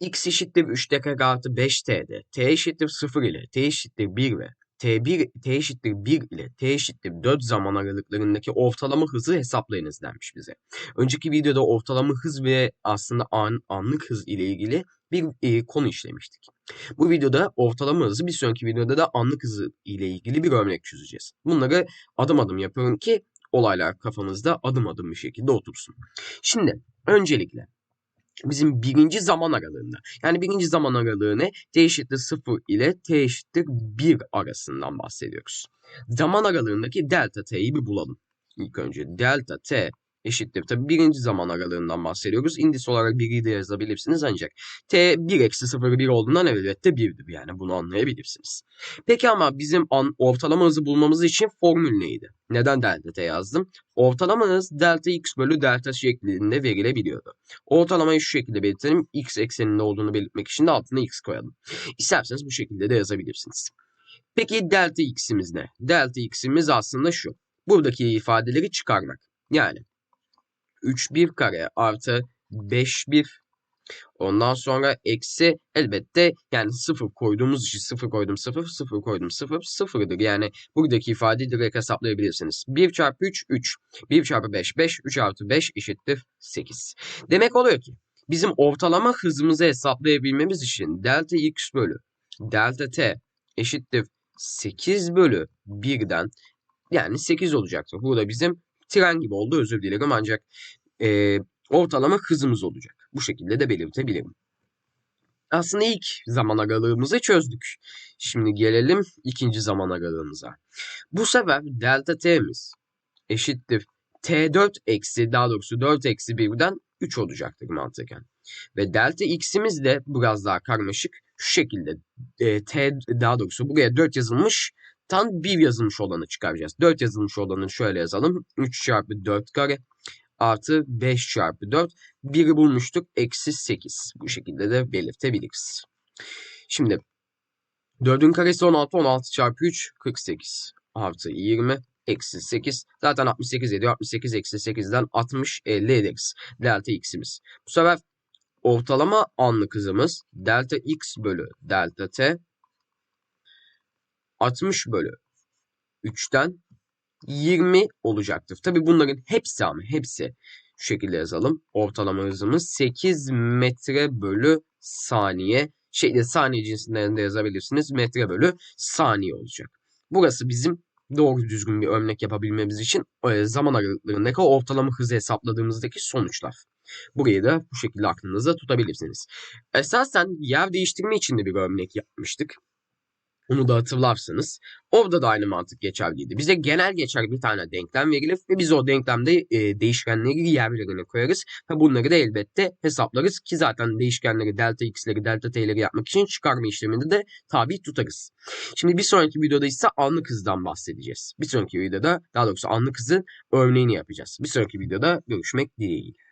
x eşittir 3t kare artı 5t'de t eşittir 0 ile t eşittir 1 ve t1 t eşittir 1 ile t eşittir 4 zaman aralıklarındaki ortalama hızı hesaplayınız denmiş bize. Önceki videoda ortalama hız ve aslında an, anlık hız ile ilgili bir e, konu işlemiştik. Bu videoda ortalama hızı bir sonraki videoda da anlık hızı ile ilgili bir örnek çözeceğiz. Bunları adım adım yapıyorum ki olaylar kafanızda adım adım bir şekilde otursun. Şimdi öncelikle bizim birinci zaman aralığında. Yani birinci zaman aralığı ne? T eşittir 0 ile T eşittir 1 arasından bahsediyoruz. Zaman aralığındaki delta T'yi bir bulalım. İlk önce delta T eşittir. Tabi birinci zaman aralığından bahsediyoruz. İndis olarak 1'i de yazabilirsiniz ancak T 1 eksi 0 1 olduğundan elbette 1'dir. Yani bunu anlayabilirsiniz. Peki ama bizim an, ortalama hızı bulmamız için formül neydi? Neden delta T yazdım? Ortalama hız delta x bölü delta şeklinde verilebiliyordu. Ortalamayı şu şekilde belirtelim. X ekseninde olduğunu belirtmek için de altına x koyalım. İsterseniz bu şekilde de yazabilirsiniz. Peki delta x'imiz ne? Delta x'imiz aslında şu. Buradaki ifadeleri çıkarmak. Yani 3 1 kare artı 5 1 Ondan sonra eksi elbette yani 0 koyduğumuz için 0 koydum 0 0 koydum 0 sıfırdır. Yani buradaki ifadeyi direkt hesaplayabilirsiniz. 1 çarpı 3 3 1 çarpı 5 5 3 artı 5 eşittir 8. Demek oluyor ki bizim ortalama hızımızı hesaplayabilmemiz için delta x bölü delta t eşittir 8 bölü 1'den yani 8 olacaktır. Burada bizim tren gibi oldu özür dilerim ancak e, ortalama hızımız olacak. Bu şekilde de belirtebilirim. Aslında ilk zaman aralığımızı çözdük. Şimdi gelelim ikinci zaman aralığımıza. Bu sefer delta t'miz eşittir t4 eksi daha doğrusu 4 eksi 1'den 3 olacaktır mantıken. Ve delta x'imiz de biraz daha karmaşık. Şu şekilde e, t daha doğrusu buraya 4 yazılmış tam 1 yazılmış olanı çıkaracağız. 4 yazılmış olanı şöyle yazalım. 3 çarpı 4 kare artı 5 çarpı 4. 1'i bulmuştuk. Eksi 8. Bu şekilde de belirtebiliriz. Şimdi 4'ün karesi 16. 16 çarpı 3 48. Artı 20 eksi 8. Zaten 68 ediyor. 68 eksi 8'den 60 50 ederiz. Delta x'imiz. Bu sefer ortalama anlık hızımız delta x bölü delta t 60 bölü 3'ten 20 olacaktır. Tabi bunların hepsi ama hepsi şu şekilde yazalım. Ortalama hızımız 8 metre bölü saniye. Şeyde saniye cinsinden de yazabilirsiniz. Metre bölü saniye olacak. Burası bizim doğru düzgün bir örnek yapabilmemiz için e, zaman aralıklarındaki ortalama hızı hesapladığımızdaki sonuçlar. Burayı da bu şekilde aklınızda tutabilirsiniz. Esasen yer değiştirme için de bir örnek yapmıştık. Onu da hatırlarsınız. Orada da aynı mantık geçerliydi. Bize genel geçer bir tane denklem verilir ve biz o denklemde e, değişkenleri yerlerine koyarız. Ve bunları da elbette hesaplarız ki zaten değişkenleri delta x'leri delta t'leri yapmak için çıkarma işleminde de tabi tutarız. Şimdi bir sonraki videoda ise anlık hızdan bahsedeceğiz. Bir sonraki videoda daha doğrusu anlık hızın örneğini yapacağız. Bir sonraki videoda görüşmek dileğiyle.